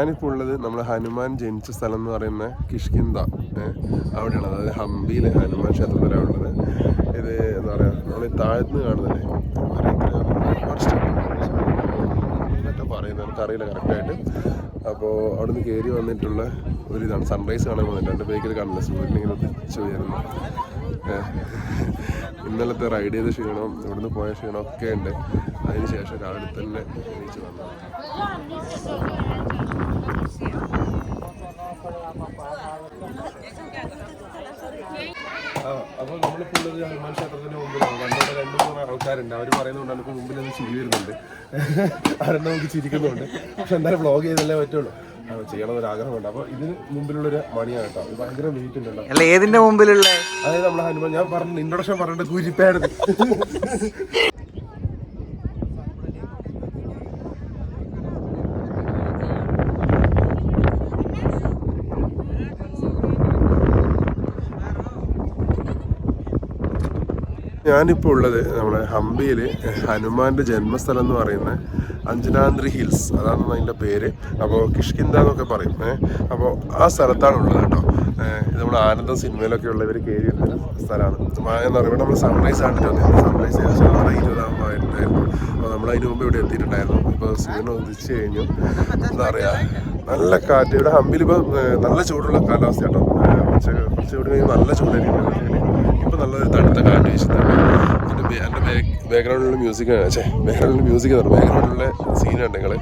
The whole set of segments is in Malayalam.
ഞാനിപ്പോൾ ഉള്ളത് നമ്മുടെ ഹനുമാൻ ജനിച്ച സ്ഥലം എന്ന് പറയുന്ന കിഷ്കിന്ത അവിടെയാണ്. അതായത് ഹംപിയിലെ ഹനുമാൻ ക്ഷേത്രത്തിലാണ് ഉള്ളത്. ഇത് എന്താ പറയുക നമ്മൾ ഈ താഴത്തുനിന്ന് കാണുന്നില്ലേ ഒരുപാട് പറയുന്നത് അറിയില്ല കറക്റ്റായിട്ട് അപ്പോൾ അവിടെ നിന്ന് കയറി വന്നിട്ടുള്ള ഒരു ഇതാണ്. സൺറൈസ് കാണാൻ വന്നിട്ട് രണ്ട് ബേക്കിൽ സൂര്യൻ ഇങ്ങനെ ഉദിച്ചു വരുന്നു ഇന്നലത്തെ റൈഡ് ചെയ്ത ക്ഷീണവും ഇവിടുന്ന് പോയ ക്ഷീണം ഒക്കെ ഉണ്ട്. അതിന് ശേഷം രാവിലെ തന്നെ എണീച്ച് വന്നു. അപ്പോൾ നമ്മളിപ്പോൾ ഉള്ളത് ഹനുമാൻ ക്ഷേത്രത്തിന് മുമ്പിലാണ്. കണ്ടോടെ രണ്ട് മൂന്ന് ആൾക്കാരുണ്ട്. അവർ പറയുന്നുണ്ട് എനിക്ക് മുമ്പിൽ നിന്ന് ചിരി വരുന്നുണ്ട്. ആരെണ്ണം നമുക്ക് ചിരിക്കുന്നുണ്ട്. പക്ഷെ എന്തായാലും വ്ളോഗ് ചെയ്തല്ലേ പറ്റുള്ളൂ. ആ, ചെയ്യണമെന്നൊരു ആഗ്രഹമുണ്ട്. അപ്പോൾ ഇതിന് മുമ്പിലുള്ളൊരു മണിയാണ് കേട്ടോ. ഭയങ്കര വെയിറ്റ് ഉണ്ടല്ലോ. അല്ല ഏതിന്റെ മുമ്പിലുള്ള? അതായത് നമ്മളെ ഹനുമാൻ ഞാൻ പറഞ്ഞു ഇൻട്രൊഡക്ഷൻ പറഞ്ഞിട്ട് കുരിപ്പായിരുന്നു. ഞാനിപ്പോൾ ഉള്ളത് നമ്മുടെ ഹംപിയിൽ ഹനുമാന്റെ ജന്മസ്ഥലം എന്ന് പറയുന്ന അഞ്ജനാദ്രി ഹിൽസ്. അതാണ് അതിന്റെ പേര്. അപ്പോൾ കിഷ്കിന്ദ എന്നൊക്കെ പറയും. അപ്പോൾ ആ സ്ഥലത്താണ് ഉള്ളത് കേട്ടോ. ഇത് നമ്മുടെ ആനന്ദം സിനിമയിലൊക്കെ ഉള്ളവർ കയറി വരുന്ന സ്ഥലമാണ്. എന്ന് പറയുമ്പോൾ നമ്മൾ സൺറൈസ് ആണ് വന്നത് സൺറൈസ് ഏകദേശം ആറ് ഇരുപതാകുമ്പോഴായിരുന്നു. അപ്പോൾ നമ്മൾ അതിന് മുമ്പ് ഇവിടെ എത്തിയിട്ടുണ്ടായിരുന്നു. ഇപ്പോൾ സൂര്യൻ ഉദിച്ച് കഴിഞ്ഞു. എന്താ പറയുക നല്ല കാറ്റ്. ഇവിടെ ഹമ്പിൽ ഇപ്പോൾ നല്ല ചൂടുള്ള കാലാവസ്ഥ കേട്ടോ. കുറച്ച് കുറച്ച് കഴിയുമ്പോൾ നല്ല ചൂടായിരിക്കും ഇപ്പോൾ നല്ലൊരു തണുത്ത കാറ്റ് വീശുന്നുണ്ട്. എന്റെ എന്റെ ബാക്ക് ബാക്ക്ഗ്രൗണ്ടിലുള്ള മ്യൂസിക് ബാക്ക്ഗ്രൗണ്ടിൽ മ്യൂസിക് ആണ് ബാക്ക്ഗ്രൗണ്ടിലുള്ള സീനുണ്ട് നിങ്ങൾ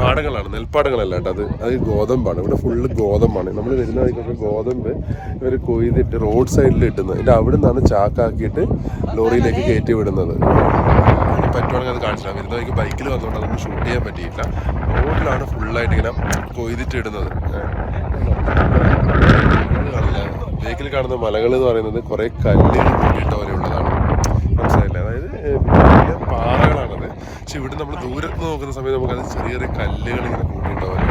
പാടങ്ങളാണ് നെൽപ്പാടങ്ങളല്ല കേട്ടോ അത്. അത് ഗോതമ്പാണ്. ഇവിടെ ഫുള്ള് ഗോതമ്പാണ്. നമ്മൾ വരുന്ന വഴിക്കൊക്കെ ഗോതമ്പ് ഇവർ കൊയ്തിട്ട് റോഡ് സൈഡിൽ ഇട്ടുന്നത് എന്നിട്ട് അവിടെ നിന്നാണ് ചാക്കാക്കിയിട്ട് ലോറിയിലേക്ക് കയറ്റി വിടുന്നത്. പറ്റുവാണെങ്കിൽ അത് കാണിച്ചില്ല വരുന്ന വഴിക്ക് ബൈക്കിൽ വന്നുകൊണ്ട് അതൊന്നും ഷൂട്ട് ചെയ്യാൻ പറ്റിയില്ല റോഡിലാണ് ഫുള്ളായിട്ട് ഇങ്ങനെ കൊയ്തിട്ട് ഇടുന്നത്. ബേക്കിൽ കാണുന്ന മലകൾ എന്ന് പറയുന്നത് കുറേ കല്ലുകൾ കൂട്ടിയിട്ട പോലെ ഉള്ളതാണ് മനസ്സിലായില്ലേ അതായത് ഏഹ്, വലിയ പാറകളാണത് പക്ഷെ ഇവിടെ നമ്മൾ ദൂരത്ത് നോക്കുന്ന സമയത്ത് നമുക്കത് ചെറിയ ചെറിയ കല്ലുകൾ ഇങ്ങനെ കൂട്ടിയിട്ട പോലെ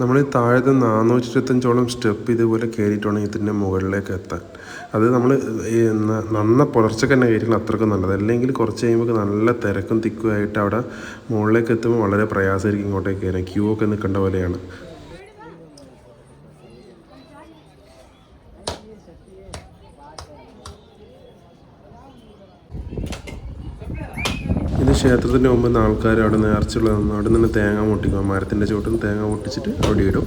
നമ്മൾ താഴത്തെ നാനൂറ്റി ഇരുപത്തഞ്ചോളം സ്റ്റെപ്പ് ഇതുപോലെ കയറിയിട്ടാണ് ഇതിന്റെ മുകളിലേക്ക് എത്താൻ. അത് നമ്മൾ നന്ന പുലർച്ചയ്ക്ക് തന്നെ കയറ്റിയാൽ അത്രക്കും നല്ലത്. അല്ലെങ്കിൽ കുറച്ച് കഴിയുമ്പോൾ നല്ല തിരക്കും തിക്കുമായിട്ട് അവിടെ മുകളിലേക്ക് എത്തുമ്പോൾ വളരെ പ്രയാസമായിരിക്കും ഇങ്ങോട്ടേക്ക് കയറാൻ. ക്യൂ ഒക്കെ നിൽക്കേണ്ട പോലെയാണ്. ക്ഷേത്രത്തിന്റെ മുമ്പ് ആൾക്കാർ അവിടെ നേർച്ചുള്ള അവിടെ നിന്ന് തേങ്ങ പൊട്ടിക്കും. മരത്തിന്റെ ചുവട്ടിൽ തേങ്ങ പൊട്ടിച്ചിട്ട് അവിടെ ഇടും.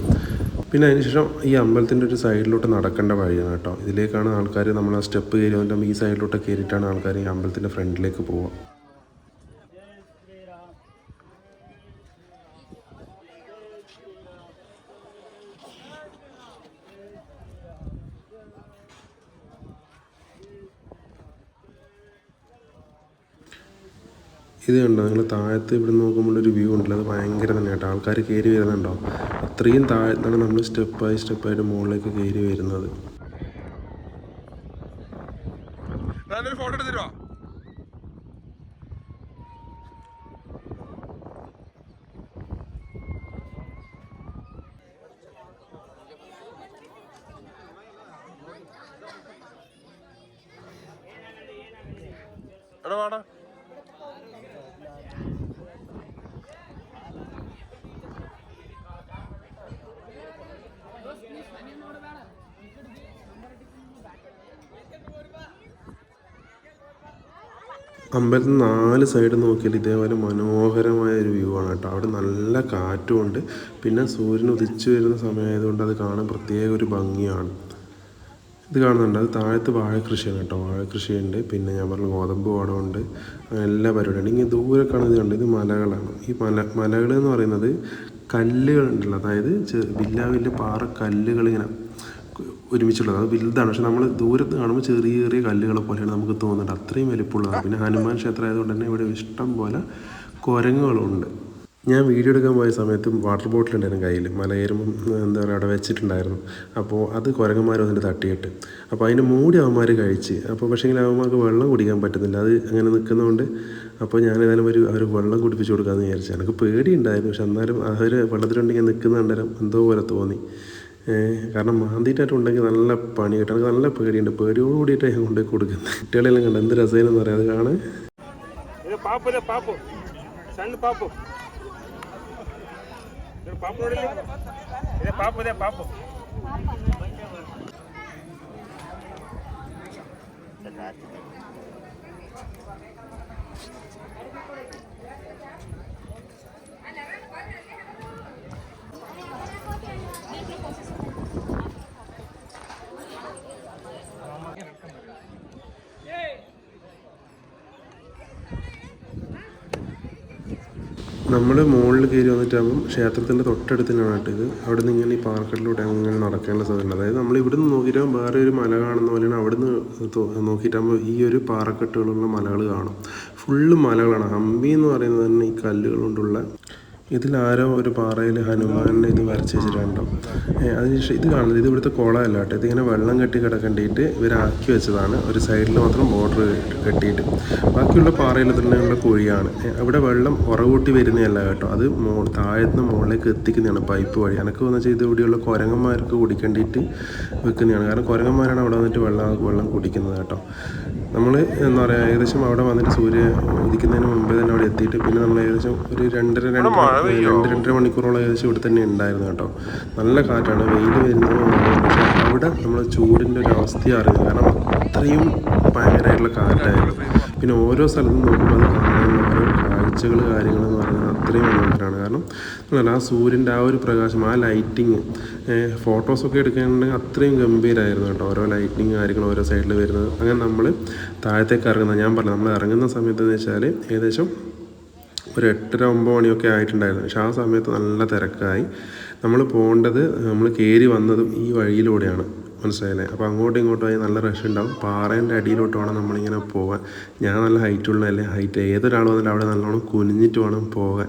പിന്നെ അതിനുശേഷം ഈ അമ്പലത്തിന്റെ ഒരു സൈഡിലോട്ട് നടക്കേണ്ട വഴിയാണ് കേട്ടോ. ഇതിലേക്കാണ് ആൾക്കാർ നമ്മൾ ആ സ്റ്റെപ്പ് കയറി വന്നിട്ട് ഈ സൈഡിലോട്ട് കയറിയിട്ടാണ് ആൾക്കാർ ഈ അമ്പലത്തിന്റെ ഫ്രണ്ടിലേക്ക് പോവുക. ഇത് കണ്ടോ? നിങ്ങൾ താഴത്ത് ഇവിടെ നോക്കുമ്പോൾ ഒരു വ്യൂ ഉണ്ടല്ലോ. അത് ഭയങ്കര തന്നെ കേട്ടോ. ആൾക്കാർ കയറി വരുന്നുണ്ടോ? അത്രയും താഴത്താണ് നമ്മൾ സ്റ്റെപ്പായി സ്റ്റെപ്പായിട്ട് മുകളിലേക്ക് കയറി വരുന്നത്. ഫോട്ടോ എടുത്തിരുവാ എടാ വാടാ. അമ്പലത്തിൽ നാല് സൈഡ് നോക്കിയാൽ ഇതേപോലെ മനോഹരമായ ഒരു വ്യൂ ആണ് കേട്ടോ. അവിടെ നല്ല കാറ്റുമുണ്ട് പിന്നെ സൂര്യൻ ഉദിച്ചു വരുന്ന സമയമായതുകൊണ്ട് അത് കാണാൻ പ്രത്യേക ഒരു ഭംഗിയാണ്. ഇത് കാണുന്നുണ്ട്. അത് താഴത്ത് വാഴക്കൃഷിയാണ് കേട്ടോ. വാഴക്കൃഷിയുണ്ട്. പിന്നെ ഞാൻ പറഞ്ഞു ഗോതമ്പ് പാടമുണ്ട് എല്ലാ പരിപാടിയുണ്ട്. ഇങ്ങനെ ദൂരെ കാണുന്നത് കണ്ട് ഇത് മലകളാണ്. ഈ മല മലകൾ എന്ന് പറയുന്നത് കല്ലുകളുണ്ടല്ലോ അതായത് വലിയ വലിയ പാറ കല്ലുകൾ ഇങ്ങനെ ഒരുമിച്ചുള്ളത്. അത് വലുതാണ്. പക്ഷെ നമ്മൾ ദൂരത്ത് കാണുമ്പോൾ ചെറിയ ചെറിയ കല്ലുകളെ പോലെയാണ് നമുക്ക് തോന്നുന്നത് അത്രയും വലിപ്പമുള്ളതാണ്. പിന്നെ ഹനുമാൻ ക്ഷേത്രം ആയതുകൊണ്ട് തന്നെ ഇവിടെ ഇഷ്ടം പോലെ കുരങ്ങുകളുണ്ട്. ഞാൻ വീഡിയോ എടുക്കാൻ പോയ സമയത്ത് വാട്ടർ ബോട്ടിൽ ഉണ്ടായിരുന്നു കയ്യിൽ മലയേറുമ്പം എന്താ പറയുക അവിടെ വെച്ചിട്ടുണ്ടായിരുന്നു. അപ്പോൾ അത് കുരങ്ങന്മാർ വന്നിട്ട് തട്ടിയിട്ട്. അപ്പോൾ അതിന്റെ മൂടി അവന്മാർ കഴിച്ച്. അപ്പോൾ പക്ഷേ അവന്മാർക്ക് വെള്ളം കുടിക്കാൻ പറ്റുന്നില്ല. അത് അങ്ങനെ നിൽക്കുന്നതുകൊണ്ട് അപ്പോൾ ഞാൻ ഏതായാലും ഒരു അവർ വെള്ളം കുടിപ്പിച്ച് കൊടുക്കാമെന്ന് വിചാരിച്ചു. എനിക്ക് പേടിയുണ്ടായിരുന്നു. പക്ഷെ എന്നാലും അവർ വെള്ളത്തിലുണ്ടെങ്കിൽ നിൽക്കുന്ന കണ്ടാലും എന്തോ പോലെ തോന്നി. കാരണം മാന്തിയിട്ടായിട്ടുണ്ടെങ്കിൽ നല്ല പണി കിട്ടും. എനിക്ക് നല്ല പേടിയുണ്ട്. പേടിയോട് കൂടിയിട്ട് ഞാൻ കൊണ്ടുപോയി കൊടുക്കുന്നത്. കുട്ടികളെല്ലാം കണ്ട് എന്ത് രസമായിരുന്നു എന്ന് പറയാം. അത് കാണാൻ Thank you. നമ്മൾ മുകളിൽ കയറി വന്നിട്ടാകുമ്പം ക്ഷേത്രത്തിന്റെ തൊട്ടടുത്ത് തന്നെയാണ് കേട്ടോ ഇത്. അവിടെ നിന്ന് ഇങ്ങനെ ഈ പാർക്കറ്റിലൂടെ അങ്ങനെ നടക്കേണ്ട സാധനം അതായത് നമ്മൾ ഇവിടെ നിന്ന് നോക്കിയിട്ട് വേറെ ഒരു മല കാണുന്ന പോലെയാണ് അവിടെ നിന്ന് നോക്കിയിട്ടാകുമ്പോൾ ഈ ഒരു പാറക്കെട്ടുകളുള്ള മലകൾ കാണും. ഫുള്ള് മലകളാണ്. ഹംപി എന്ന് പറയുന്നത് തന്നെ ഈ കല്ലുകൾ കൊണ്ടുള്ള ഇതിലാരോ ഒരു പാറയിൽ ഹനുമാനെ ഇത് വരച്ച് വെച്ചിട്ടുണ്ടോ. അതിനുശേഷം ഇത് കാണുന്നത് ഇത് ഇവിടുത്തെ കുളമല്ല കേട്ടോ. ഇതിങ്ങനെ വെള്ളം കെട്ടി കിടക്കേണ്ടിയിട്ട് ഇവരാക്കി വെച്ചതാണ്. ഒരു സൈഡിൽ മാത്രം ബോർഡർ കെട്ടിയിട്ട്. ബാക്കിയുള്ള പാറയിൽ തന്നെയുള്ള കുഴിയാണ്. അവിടെ വെള്ളം ഉറവൂട്ടി വരുന്നതല്ല കേട്ടോ. അത് മോ താഴത്തുനിന്ന് മുകളിലേക്ക് എത്തിക്കുന്നതാണ് പൈപ്പ് വഴി. എനിക്ക് തോന്നുന്നു വെച്ചാൽ ഇത് ഇവിടെയുള്ള കുരങ്ങന്മാർക്ക് കുടിക്കേണ്ടിയിട്ട് വെക്കുന്നതാണ്. കാരണം കുരങ്ങന്മാരാണ് അവിടെ വന്നിട്ട് വെള്ളം വെള്ളം കുടിക്കുന്നത് കേട്ടോ. നമ്മൾ എന്താ പറയുക ഏകദേശം അവിടെ വന്നിട്ട് സൂര്യ ഉദിക്കുന്നതിന് മുമ്പേ തന്നെ അവിടെ എത്തിയിട്ട് പിന്നെ നമ്മൾ ഏകദേശം ഒരു രണ്ടര രണ്ട് രണ്ട് രണ്ടര മണിക്കൂറോളം ഏകദേശം ഇവിടെ തന്നെ ഉണ്ടായിരുന്നു കേട്ടോ. നല്ല കാറ്റാണ് വെയിൽ വരുന്നത് അവിടെ നമ്മൾ ചൂടിന്റെ ഒരു അവസ്ഥ അറിയുന്നത് കാരണം അത്രയും ഭയങ്കരമായിട്ടുള്ള കാറ്റായിരുന്നു. പിന്നെ ഓരോ സ്ഥലത്തും നോക്കുമ്പോൾ അത് കാണാൻ ഓരോ കാഴ്ചകൾ കാര്യങ്ങളെന്ന് പറയുന്നത് അത്രയും മനോഹരമാണ് കാരണം അല്ല ആ സൂര്യന്റെ ആ ഒരു പ്രകാശം ആ ലൈറ്റിങ് ഫോട്ടോസൊക്കെ എടുക്കുകയാണെങ്കിൽ അത്രയും ഗംഭീരമായിരുന്നു കേട്ടോ. ഓരോ ലൈറ്റിങ് കാര്യങ്ങൾ ഓരോ സൈഡിൽ വരുന്നത്. അങ്ങനെ നമ്മൾ താഴത്തേക്ക് ഇറങ്ങുന്നത്. ഞാൻ പറഞ്ഞു നമ്മൾ ഇറങ്ങുന്ന സമയത്ത് എന്ന് വെച്ചാൽ ഏകദേശം ഒരു എട്ടര ഒമ്പത് മണിയൊക്കെ ആയിട്ടുണ്ടായിരുന്നു. പക്ഷെ ആ സമയത്ത് നല്ല തിരക്കായി. നമ്മൾ പോകേണ്ടത് നമ്മൾ കയറി വന്നതും ഈ വഴിയിലൂടെയാണ്. മനസ്സിലായില്ലേ? അപ്പോൾ അങ്ങോട്ടും ഇങ്ങോട്ടും ആയി നല്ല റഷ് ഉണ്ടാവും. പാറേന്റെ അടിയിലോട്ട് വേണം നമ്മളിങ്ങനെ പോകാൻ. ഞാൻ നല്ല ഹൈറ്റ് ഉള്ളതല്ലേ? ഹൈറ്റ് ഏതൊരാൾ വന്നിട്ട് അവിടെ നല്ലോണം കുനിഞ്ഞിട്ട് വേണം പോകാൻ.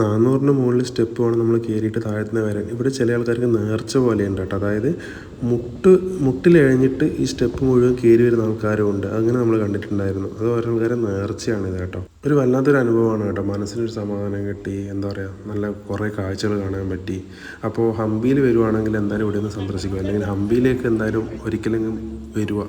നാനൂറിന് മുകളിൽ സ്റ്റെപ്പ് വേണം നമ്മൾ കയറിയിട്ട് താഴ്ത്തുന്ന വരാൻ. ഇവിടെ ചില ആൾക്കാർക്ക് നേർച്ച പോലെയുണ്ട് കേട്ടോ. അതായത് മുട്ട് മുട്ടിലെഴിഞ്ഞിട്ട് ഈ സ്റ്റെപ്പ് മുഴുവൻ കയറി വരുന്ന ആൾക്കാരും ഉണ്ട് അങ്ങനെ നമ്മൾ കണ്ടിട്ടുണ്ടായിരുന്നു. അത് ഓരോ ആൾക്കാരെ നേർച്ചയാണ് ഇത് കേട്ടോ. ഒരു വല്ലാത്തൊരു അനുഭവമാണ് കേട്ടോ. മനസ്സിനൊരു സമാധാനം കിട്ടി. എന്താ പറയുക നല്ല കുറേ കാഴ്ചകൾ കാണാൻ പറ്റി. അപ്പോൾ ഹംപിയിൽ വരുവാണെങ്കിൽ എന്തായാലും ഇവിടെ നിന്ന് സന്ദർശിക്കുക. അല്ലെങ്കിൽ ഹംപിയിലേക്ക് എന്തായാലും ഒരിക്കലെങ്കിലും വരുക